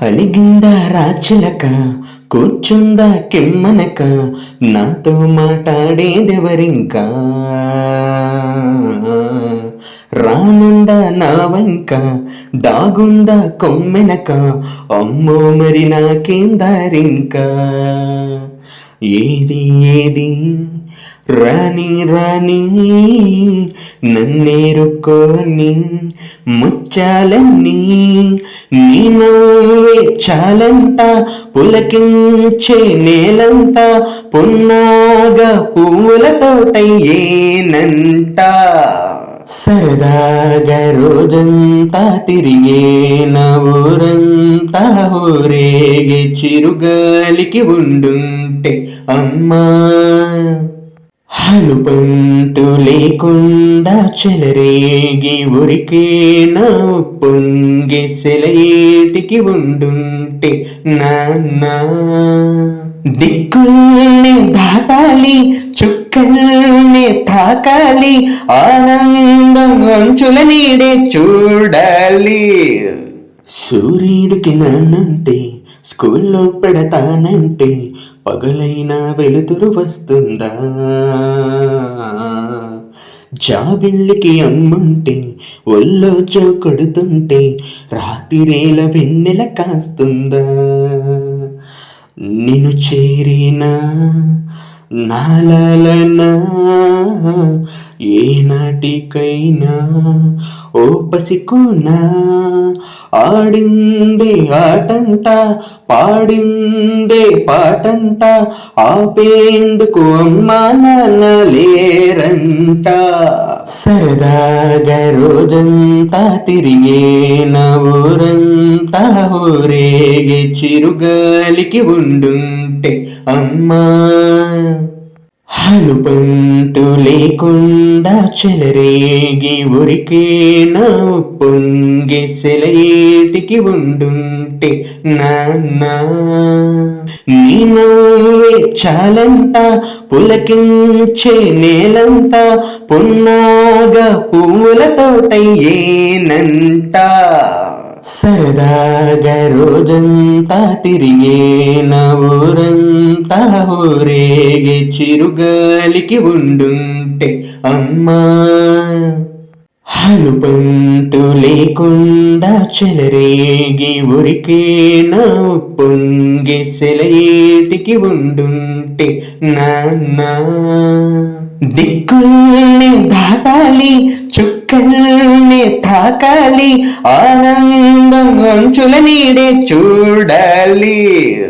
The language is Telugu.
అలిగిందా రాచిలక కూర్చుందా కిమ్మనక నాతో మాట్లాడేదెవరింకా? రానుందా నా వంక దాగుందా కొమ్మెనక అమ్మో మరి నాకేం దారింకా? ఏది ఏది? రాణి రాణి నన్నేరుకోని ముచ్చాలన్నీ నీ నవ్వే చాలంట పులకించే నేలంతా పున్నాగా పువ్వుల తోటయ్యేనంట సరదాగా రోజంతా తిరిగే ఊరంతా ఊరేగే చిరుగాలికి ఉండుంటే అమ్మా. హలుబంటు లేకుండా చెలరేగి ఉరికే నా పొంగి సెలయేటికి ఉండుంటే నాన్న. దిక్కుల్ని దాటాలి చుక్కల్ని తాకాలి ఆనందం అంచుల నీడే చూడాలి. సూర్యుడికి నాన్నంటే స్కూల్లో పెడతానంటే పగలైనా వెలుతురు వస్తుందా? జాబిల్లికి అమ్ముంటే ఒళ్ళో కొడుతుంటే రాతిరేల వెన్నెల కాస్తుందా? నిన్ను చేరినా నాలనా ఏనాటికైనా ఓ పసికునా? ఆడిందే ఆటంట పాడిందే పాటంట ఆపేందుకు అమ్మా నాన్న లేరంట. సరదాగా రోజంతా తిరిగే నా ఊరంతా ఊరేగే చిరుగాలికి ఉండుంటే అమ్మా. హలుబంటు లేకుండా చెలరేగి ఉరికేనా పొంగి సెలయేటికి ఉండుంటే నాన్నా. నీ చాలంట పులకించే నేలంతా పున్నాగా పువ్వుల తోటయ్యేనంట సరదాగా రోజంతా తిరిగే నా ఊరేగి చిరుగ చిరుగాలికి ఉండుంటే అమ్మా. హనుపంటూ లేకుండా చెలరేగి ఉరికే నా పొంగి సెలయేటికి ఉండుంటే నాన్న. దిక్కుల్ని దాటాలి చుక్కల్ని తాకాలి ఆనందం అంచుల నీడే చూడాలి.